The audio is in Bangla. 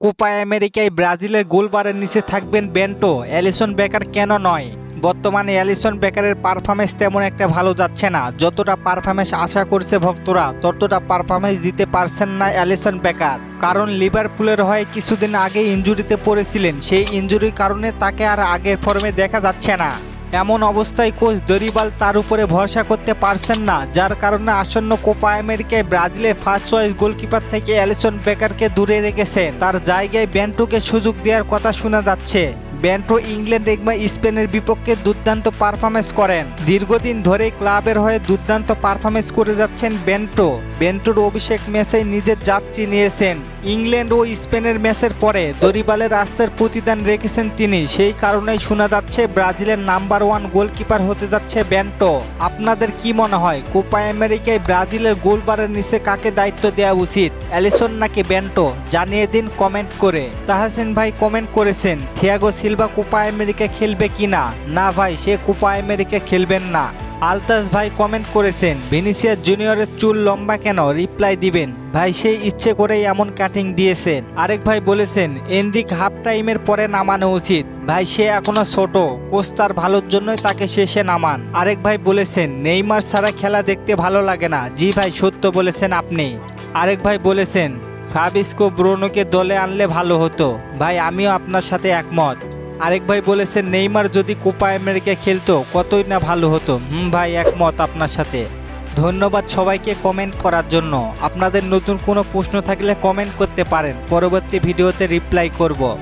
কোপা আমেরিকায় ব্রাজিলের গোলবারের নিচে থাকবেন বেন্টো। অ্যালিসন বেকার কেন নয়? বর্তমানে অ্যালিসন বেকারের পারফরমেন্স তেমন একটা ভালো যাচ্ছে না। যতটা পারফরমেন্স আশা করছে ভক্তরা, ততটা পারফরমেন্স দিতে পারছেন না অ্যালিসন বেকার। কারণ লিভারপুলের হয়ে কিছুদিন আগে ইঞ্জুরিতে পড়েছিলেন। সেই ইঞ্জুরির কারণে তাকে আর আগের ফর্মে দেখা যাচ্ছে না। এমন অবস্থায় কোচ দরিবাল তার উপরে ভরসা করতে পারছেন না, যার কারণে আসন্ন কোপা আমেরিকায় ব্রাজিলে ফার্স্ট চয়েস গোলকিপার থেকে অ্যালিসন বেকারকে দূরে রেখেছে। তার জায়গায় ব্যান্টুকে সুযোগ দেওয়ার কথা শোনা যাচ্ছে। ব্যান্টো ইংল্যান্ড কিংবা স্পেনের বিপক্ষে দুর্দান্ত পারফরমেন্স করেন। দীর্ঘদিন ধরে ক্লাবের হয়ে দুর্দান্ত পারফরমেন্স করে যাচ্ছেন বেন্টো বেন্টোর অভিষেক ম্যাচে নিজের জাত চিনিয়েছেন ইংল্যান্ড ও স্পেনের ম্যাচের পরে দরিবালের রাস্তার প্রতিদান রেখেছেন তিনি। সেই কারণেই শোনা যাচ্ছে ব্রাজিলের নাম্বার ওয়ান গোলকিপার হতে যাচ্ছে ব্যান্টো আপনাদের কি মনে হয়, কোপা আমেরিকায় ব্রাজিলের গোলবারের নিচে কাকে দায়িত্ব দেওয়া উচিত? অ্যালিসন নাকি ব্যান্টো জানিয়ে দিন কমেন্ট করে। তাহাসিন ভাই কমেন্ট করেছেন, থিয়াগো সিলভা কোপা আমেরিকা খেলবে কিনা না? ভাই, সে কোপা আমেরিকা খেলবেন না। আলতাস ভাই কমেন্ট করেছেন ভিনিসিয়াস জুনিয়রের চুল লম্বা কেন? রিপ্লাই দিবেন। ভাই, সে ইচ্ছে করেই এমন কাটিং দিয়েছেন। আরেক ভাই বলেছেন এনরিক হাফ টাইমের পরে নামানো উচিত। ভাই, সে এখনও ছোট। কোচ তার ভালোর জন্যই তাকে শেষে নামান। আরেক ভাই বলেছেন, নেইমার ছাড়া খেলা দেখতে ভালো লাগে না। জি ভাই, সত্য বলেছেন আপনি। আরেক ভাই বলেছেন ফাবিস্কো ব্রোনোকে দলে আনলে ভালো হতো। ভাই, আমিও আপনার সাথে একমত। আরেক ভাই বলেছেন নেইমার যদি কোপা আমেরিকা খেলতো, কতই না ভালো হতো। হুম ভাই, একমত আপনার সাথে। ধন্যবাদ সবাইকে কমেন্ট করার জন্য। আপনাদের নতুন কোনো প্রশ্ন থাকলে কমেন্ট করতে পারেন। পরবর্তী ভিডিওতে রিপ্লাই করব।